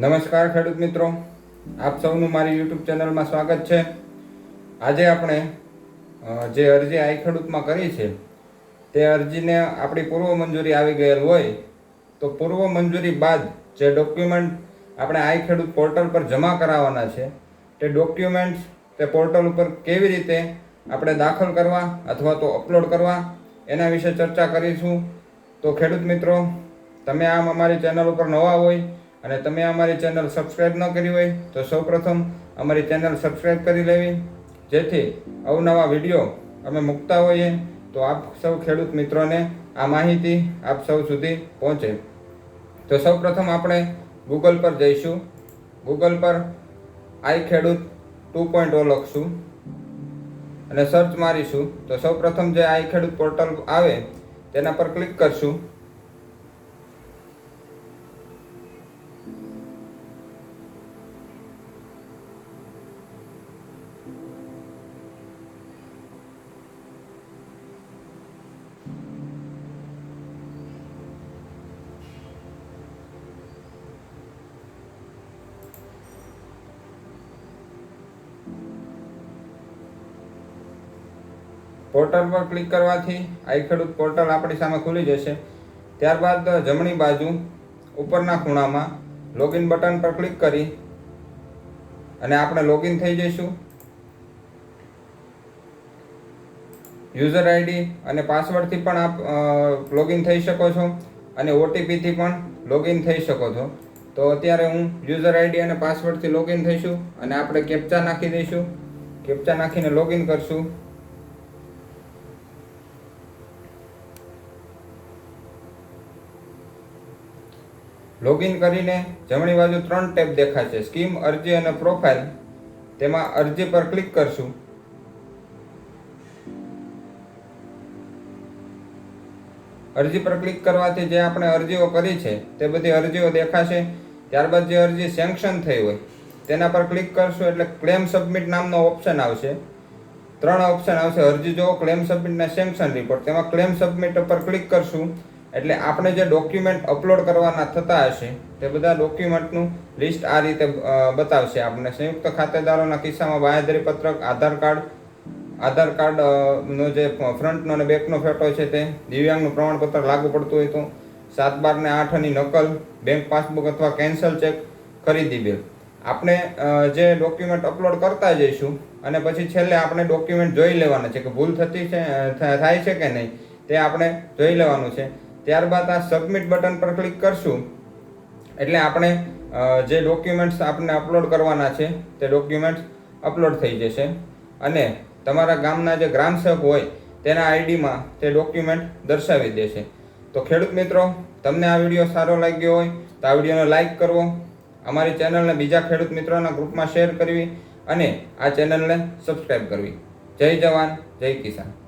નમસ્કાર ખેડૂત મિત્રો. આપ સૌનું મારી યુટ્યુબ ચેનલમાં સ્વાગત છે. આજે આપણે જે અરજી આઈ ખેડૂતમાં કરી છે, તે અરજીને આપણી પૂર્વ મંજૂરી આવી ગયેલ હોય, તો પૂર્વ મંજૂરી બાદ જે ડોક્યુમેન્ટ આપણે આઈ ખેડૂત પોર્ટલ પર જમા કરાવવાના છે, તે ડોક્યુમેન્ટ્સ તે પોર્ટલ ઉપર કેવી રીતે આપણે દાખલ કરવા અથવા તો અપલોડ કરવા, એના વિશે ચર્ચા કરીશું. તો ખેડૂત મિત્રો, તમે આમ અમારી ચેનલ ઉપર નવા હોય અને તમે અમારી ચેનલ સબસ્ક્રાઈબ ન કરી હોય તો સૌપ્રથમ અમારી ચેનલ સબસ્ક્રાઈબ કરી લેવી. જેથી અવનવા વીડિયો અમે મૂકતા હોઈએ તો આપ સૌ ખેડૂત મિત્રોને આ માહિતી આપ સૌ સુધી પહોંચે. તો સૌપ્રથમ આપણે ગૂગલ પર જઈશું. ગૂગલ પર આઈ ખેડૂત ટુ પોઈન્ટ ઓ લખશું અને સર્ચ મારીશું. તો સૌપ્રથમ જે આઈ ખેડૂત પોર્ટલ આવે તેના પર ક્લિક કરશું. પોર્ટલ પર ક્લિક કરવાથી આઈ ખેડૂત પોર્ટલ આપણી સામે ખુલી જશે. ત્યારબાદ જમણી બાજુ ઉપરના ખૂણામાં લોગિન બટન પર ક્લિક કરી અને આપણે લોગિન થઈ જઈશું. યુઝર આઈડી અને પાસવર્ડથી પણ આપ લોગિન થઈ શકો છો અને ઓટીપીથી પણ લોગિન થઈ શકો છો. તો અત્યારે હું યુઝર આઈડી અને પાસવર્ડથી લોગિન થઈશું અને આપણે કેપ્ચા નાખી દઈશું. કેપ્ચા નાખીને લોગિન કરશું. લોગિન કરીને જમણી બાજુ ત્રણ ટેબ દેખાશે. સ્કીમ, અરજી અને પ્રોફાઇલ. તેમાં અરજી પર ક્લિક કરશું. અરજી પર ક્લિક કરવાથી જે આપણે અરજીઓ કરી છે, તે બધી અરજીઓ દેખાશે. ત્યારબાદ જે અરજી સેન્કશન થઈ હોય, તેના પર ક્લિક કરશું એટલે ક્લેમ સબમિટ નામનો ઓપ્શન આવશે. ત્રણ ઓપ્શન આવશે. અરજી જો ક્લેમ સબમિટ ને સેન્કશન રિપોર્ટ તેમાં ક્લેમ સબમિટ પર ક્લિક કરશું. એટલે આપણે જે ડોક્યુમેન્ટ અપલોડ કરવાના થતા હશે, તે બધા ડોક્યુમેન્ટનું લિસ્ટ આ રીતે બતાવશે આપણે સંયુક્ત ખાતેદારોના કિસ્સામાં બાંહેધરી પત્રક, આધાર કાર્ડ આધાર કાર્ડ નો જે ફ્રન્ટનો અને બેકનો ફેટો છે તે, દિવ્યાંગનું પ્રમાણપત્ર લાગુ પડતું હોય તો સાત બાર ને આઠની નકલ બેંક પાસબુક અથવા કેન્સલ ચેક ખરીદી બિલ આપણે જે ડોક્યુમેન્ટ અપલોડ કરતા જઈશું અને પછી છેલ્લે આપણે ડોક્યુમેન્ટ જોઈ લેવાના છે કે ભૂલ થતી છે થાય છે કે નહીં, તે આપણે જોઈ લેવાનું છે. ત્યારબાદ આ સબમિટ બટન પર ક્લિક કરશું. એટલે આપણે જે ડોક્યુમેન્ટ્સ આપણે અપલોડ કરવાના છે, તે ડોક્યુમેન્ટ્સ અપલોડ થઈ જશે. અને તમારા ગામના જે ગ્રામસેવક હોય, તેના આઈડીમાં તે ડોક્યુમેન્ટ દર્શાવી દેશે. તો ખેડૂત મિત્રો, તમને આ વીડિયો સારો લાગ્યો હોય, તો આ વિડીયોને લાઇક કરવો, અમારી ચેનલને બીજા ખેડૂત મિત્રોના ગ્રુપમાં શેર કરવી અને આ ચેનલને સબસ્ક્રાઈબ કરવી. જય જવાન, જય કિસાન.